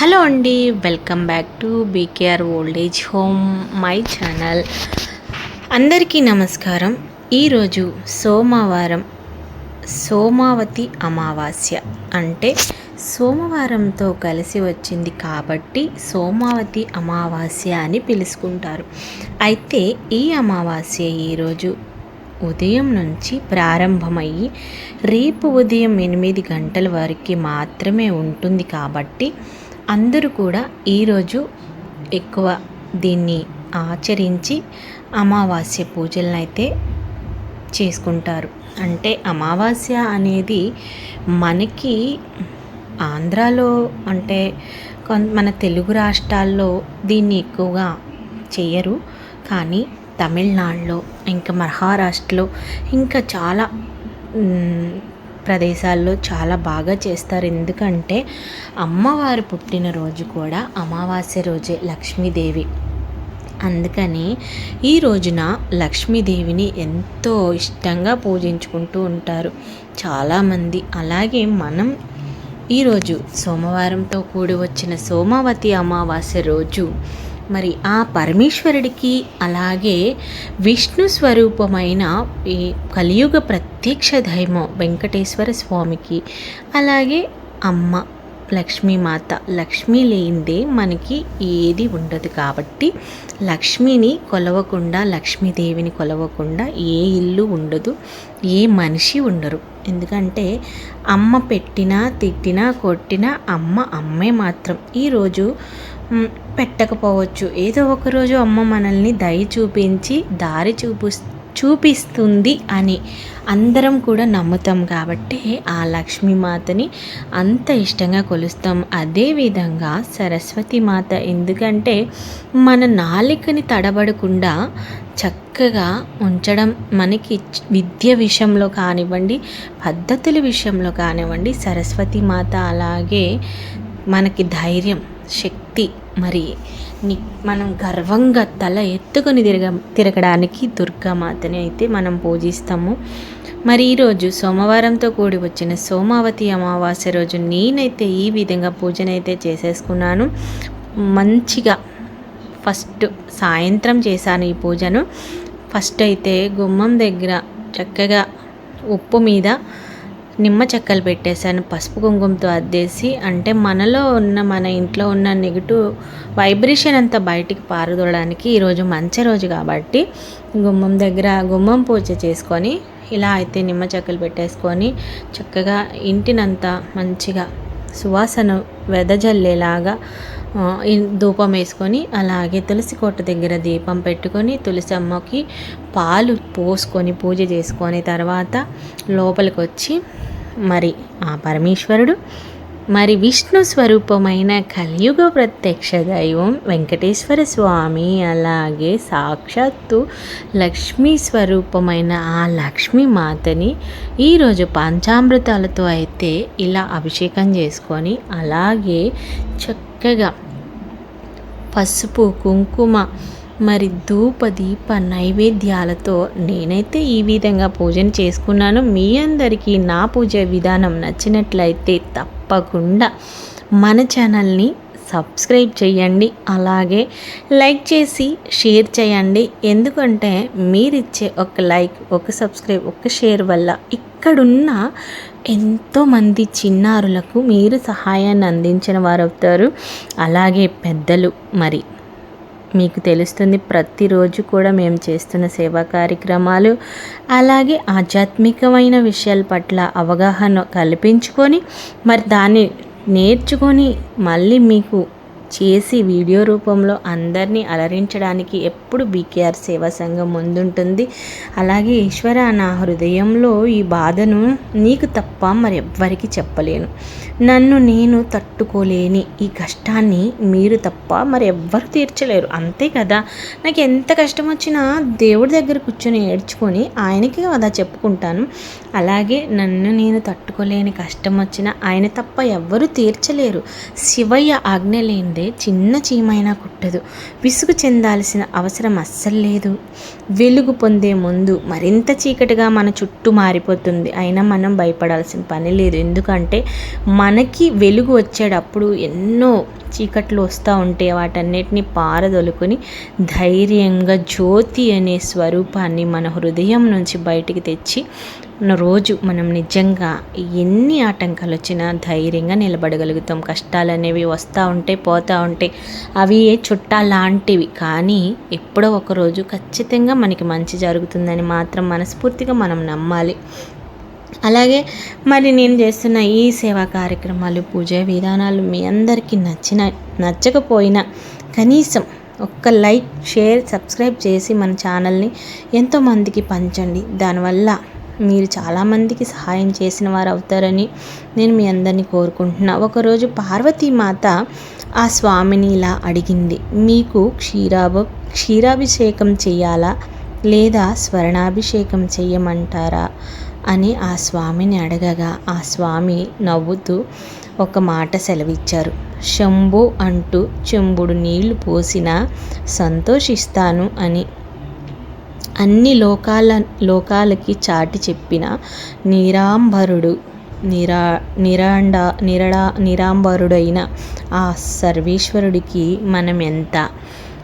Hello అండి welcome back to BKR old age home my channel. అందరికీ నమస్కారం. ఈరోజు సోమవారం సోమావతి అమావాస్య. అంటే సోమవారంతో కలిసి వచ్చింది కాబట్టి సోమావతి అమావాస్య అని పిలుచుకుంటారు అయితే ఈ అమావాస్య ఈరోజు ఉదయం నుంచి ప్రారంభమయ్యి రేపు ఉదయం ఎనిమిది గంటల వరకు మాత్రమే ఉంటుంది కాబట్టి అందరూ కూడా ఈరోజు ఎక్కువ దీన్ని ఆచరించి అమావాస్య పూజలను అయితే చేసుకుంటారు. అంటే అమావాస్య అనేది మనకి ఆంధ్రాలో అంటే మన తెలుగు రాష్ట్రాల్లో దీన్ని ఎక్కువగా చేయరు కానీ తమిళనాడులో ఇంకా మహారాష్ట్రలో ఇంకా చాలా ప్రదేశాల్లో చాలా బాగా చేస్తారు. ఎందుకంటే అమ్మవారు పుట్టినరోజు కూడా అమావాస్య రోజే లక్ష్మీదేవి. అందుకని ఈ రోజున లక్ష్మీదేవిని ఎంతో ఇష్టంగా పూజించుకుంటూ ఉంటారు చాలామంది. అలాగే మనం ఈరోజు సోమవారంతో కూడి వచ్చిన సోమవతి అమావాస్య రోజు మరి ఆ పరమేశ్వరుడికి అలాగే విష్ణు స్వరూపమైన ఈ కలియుగ ప్రత్యక్ష దైవం వెంకటేశ్వర స్వామికి అలాగే అమ్మ లక్ష్మీమాత లక్ష్మీ లేనిదే మనకి ఏది ఉండదు కాబట్టి లక్ష్మిని కొలవకుండా లక్ష్మీదేవిని కొలవకుండా ఏ ఇల్లు ఉండదు ఏ మనిషి ఉండరు. ఎందుకంటే అమ్మ పెట్టినా తిట్టినా కొట్టినా అమ్మ అమ్మే మాత్రం. ఈరోజు పెట్టకపోవచ్చు. ఏదో ఒకరోజు అమ్మ మనల్ని దయ చూపించి దారి చూపు చూపిస్తుంది అని అందరం కూడా నమ్ముతాం కాబట్టి ఆ లక్ష్మీమాతని అంత ఇష్టంగా కొలుస్తాం. అదేవిధంగా సరస్వతి మాత ఎందుకంటే మన నాలికని తడబడకుండా చక్కగా ఉంచడం మనకి విద్య విషయంలో కానివ్వండి పద్ధతుల విషయంలో కానివ్వండి సరస్వతి మాత అలాగే మనకి ధైర్యం శక్తి మరి మనం గర్వంగా తల ఎత్తుకొని తిరగ తిరగడానికి దుర్గామాతని అయితే మనం పూజిస్తాము. మరి ఈరోజు సోమవారంతో కూడి వచ్చిన సోమావతి అమావాస్య రోజు నేనైతే ఈ విధంగా పూజనైతే చేసేసుకున్నాను. మంచిగా ఫస్ట్ సాయంత్రం చేశాను ఈ పూజను. ఫస్ట్ అయితే గుమ్మం దగ్గర చక్కగా ఉప్పు మీద నిమ్మ చెక్కలు పెట్టేశాను పసుపు కుంకుమతో అద్దేసి అంటే మనలో ఉన్న మన ఇంట్లో ఉన్న నెగిటివ్ వైబ్రేషన్ అంతా బయటికి పారదోడడానికి ఈరోజు మంచి రోజు కాబట్టి గుమ్మం దగ్గర గుమ్మం పూజ చేసుకొని ఇలా అయితే నిమ్మ చెక్కలు పెట్టేసుకొని చక్కగా ఇంటినంతా మంచిగా సువాసన వెదజల్లేలాగా ధూపం వేసుకొని అలాగే తులసి కోట దగ్గర దీపం పెట్టుకొని తులసి అమ్మకి పాలు పోసుకొని పూజ చేసుకొని తర్వాత లోపలికి వచ్చి మరి ఆ పరమేశ్వరుడు మరి విష్ణు స్వరూపమైన కలియుగ ప్రత్యక్ష దైవం వెంకటేశ్వర స్వామి అలాగే సాక్షాత్తు లక్ష్మీ స్వరూపమైన ఆ లక్ష్మీ మాతని ఈరోజు పంచామృతాలతో అయితే ఇలా అభిషేకం చేసుకొని అలాగే చక్కగా పసుపు కుంకుమ మరి ధూప దీప నైవేద్యాలతో నేనైతే ఈ విధంగా పూజను చేసుకున్నాను. మీ అందరికీ నా పూజ విధానం నచ్చినట్లయితే తప్పకుండా మన ఛానల్ని సబ్స్క్రైబ్ చేయండి అలాగే లైక్ చేసి షేర్ చేయండి. ఎందుకంటే మీరిచ్చే ఒక లైక్ ఒక సబ్స్క్రైబ్ ఒక షేర్ వల్ల ఇక్కడున్న ఎంతోమంది చిన్నారులకు మీరు సహాయాన్ని అందించిన వారు అవుతారు అలాగే పెద్దలు మరి మీకు తెలుస్తుంది ప్రతిరోజు కూడా మేము చేస్తున్న సేవా కార్యక్రమాలు. అలాగే ఆధ్యాత్మికమైన విషయాల పట్ల అవగాహన కల్పించుకొని మరి దాన్ని నేర్చుకొని మళ్ళీ మీకు చేసి వీడియో రూపంలో అందరినీ అలరించడానికి ఎప్పుడు బీకేఆర్ సేవా సంఘం ముందుంటుంది. అలాగే ఈశ్వర నా హృదయంలో ఈ బాధను నీకు తప్ప మరి ఎవ్వరికి చెప్పలేను. నన్ను నేను తట్టుకోలేని ఈ కష్టాన్ని మీరు తప్ప మరి ఎవ్వరు తీర్చలేరు. అంతే కదా? నాకు ఎంత కష్టం వచ్చినా దేవుడి దగ్గర కూర్చొని ఏడ్చుకొని ఆయనకి కదా చెప్పుకుంటాను. అలాగే నన్ను నేను తట్టుకోలేని కష్టం వచ్చినా ఆయన తప్ప ఎవ్వరు తీర్చలేరు. శివయ్య ఆజ్ఞ లేనిదే సరే చిన్న చీమైనా కుట్టదు. విసుగు చెందాల్సిన అవసరం అస్సలు లేదు. వెలుగు పొందే ముందు మరింత చీకటిగా మన చుట్టూ మారిపోతుంది. అయినా మనం భయపడాల్సిన పని లేదు. ఎందుకంటే మనకి వెలుగు వచ్చేటప్పుడు ఎన్నో చీకట్లు వస్తూ ఉంటే వాటన్నిటిని పారదొలుకొని ధైర్యంగా జ్యోతి అనే స్వరూపాన్ని మన హృదయం నుంచి బయటికి తెచ్చి రోజు మనం నిజంగా ఎన్ని ఆటంకాలు వచ్చినా ధైర్యంగా నిలబడగలుగుతాం. కష్టాలు అనేవి వస్తూ ఉంటే పోతూ ఉంటే అవి చుట్టాలాంటివి కానీ ఎప్పుడో ఒకరోజు ఖచ్చితంగా మనకి మంచి జరుగుతుందని మాత్రం మనస్ఫూర్తిగా మనం నమ్మాలి. అలాగే మరి నేను చేస్తున్న ఈ సేవా కార్యక్రమాలు పూజ విధానాలు మీ అందరికీ నచ్చిన నచ్చకపోయినా కనీసం ఒక్క లైక్ షేర్ సబ్స్క్రైబ్ చేసి మన ఛానల్ని ఎంతోమందికి పంచండి. దానివల్ల మీరు చాలామందికి సహాయం చేసిన వారు అవుతారని నేను మీ అందరినీ కోరుకుంటున్నా. ఒకరోజు పార్వతీమాత ఆ స్వామిని ఇలా అడిగింది. మీకు క్షీరాభ క్షీరాభిషేకం చేయాలా? లేదా స్వర్ణాభిషేకం చేయమంటారా? అని ఆ స్వామిని అడగగా ఆ స్వామి నవ్వుతూ ఒక మాట సెలవిచ్చారు. శంభు అంటూ చెంబుడు నీళ్ళు పోసినా సంతోషిస్తాను అని అన్ని లోకాల లోకాలకి చాటి చెప్పిన నీరాంబరుడు నిరా నిరాండ నిరడా నిరాంబరుడైన ఆ సర్వేశ్వరుడికి మనం ఎంత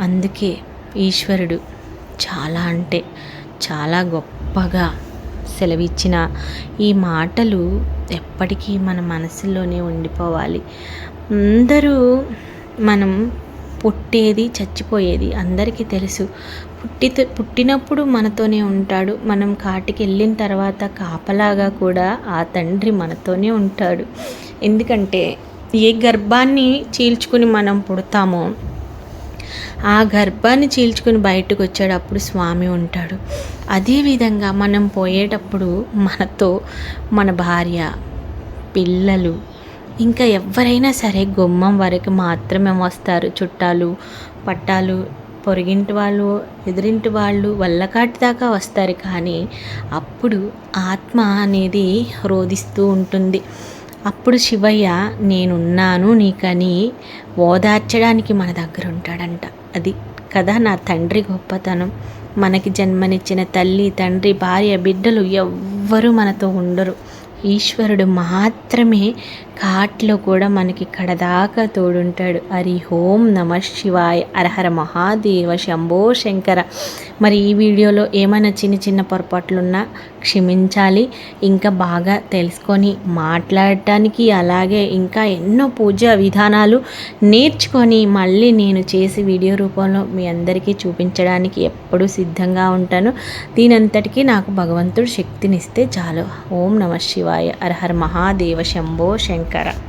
అందుకే ఈశ్వరుడు చాలా అంటే చాలా గొప్పగా సెలవిచ్చిన ఈ మాటలు ఎప్పటికీ మన మనసులోనే ఉండిపోవాలి. అందరూ మనం పుట్టేది చచ్చిపోయేది అందరికీ తెలుసు. పుట్టి పుట్టినప్పుడు మనతోనే ఉంటాడు. మనం కాటికి వెళ్ళిన తర్వాత కాపలాగా కూడా ఆ తండ్రి మనతోనే ఉంటాడు. ఎందుకంటే ఏ గర్భాన్ని చీల్చుకుని మనం పుడతామో ఆ గర్భాన్ని చీల్చుకుని బయటకు వచ్చేటప్పుడు స్వామి ఉంటాడు. అదేవిధంగా మనం పోయేటప్పుడు మనతో మన భార్య పిల్లలు ఇంకా ఎవరైనా సరే గుమ్మం వరకు మాత్రమే వస్తారు. చుట్టాలు పట్టాలు పొరిగింటి వాళ్ళు ఎదురింటి వాళ్ళు వల్లకాటి దాకా వస్తారు. కానీ అప్పుడు ఆత్మ అనేది రోధిస్తూ ఉంటుంది. అప్పుడు శివయ్య నేనున్నాను నీకని ఓదార్చడానికి మన దగ్గర ఉంటాడంట. అది కదా నా తండ్రి గొప్పతనం. మనకి జన్మనిచ్చిన తల్లి తండ్రి భార్య బిడ్డలు ఎవ్వరూ మనతో ఉండరు. ఈశ్వరుడు మాత్రమే కాట్లో కూడా మనకి కడదాకా తోడుంటాడు. హరి ఓం నమ శివాయ. అరహర మహాదేవ శంభో శంకర. మరి ఈ వీడియోలో ఏమైనా చిన్న చిన్న పొరపాట్లున్నా క్షమించాలి. ఇంకా బాగా తెలుసుకొని మాట్లాడటానికి అలాగే ఇంకా ఎన్నో పూజా విధానాలు నేర్చుకొని మళ్ళీ నేను చేసి వీడియో రూపంలో మీ అందరికీ చూపించడానికి ఎప్పుడూ సిద్ధంగా ఉంటాను. దీనంతటికీ నాకు భగవంతుడు శక్తినిస్తే చాలు. ఓం నమ శివాయ. అరహర మహాదేవ శంభో శంకర. ನಮಸ್ಕಾರ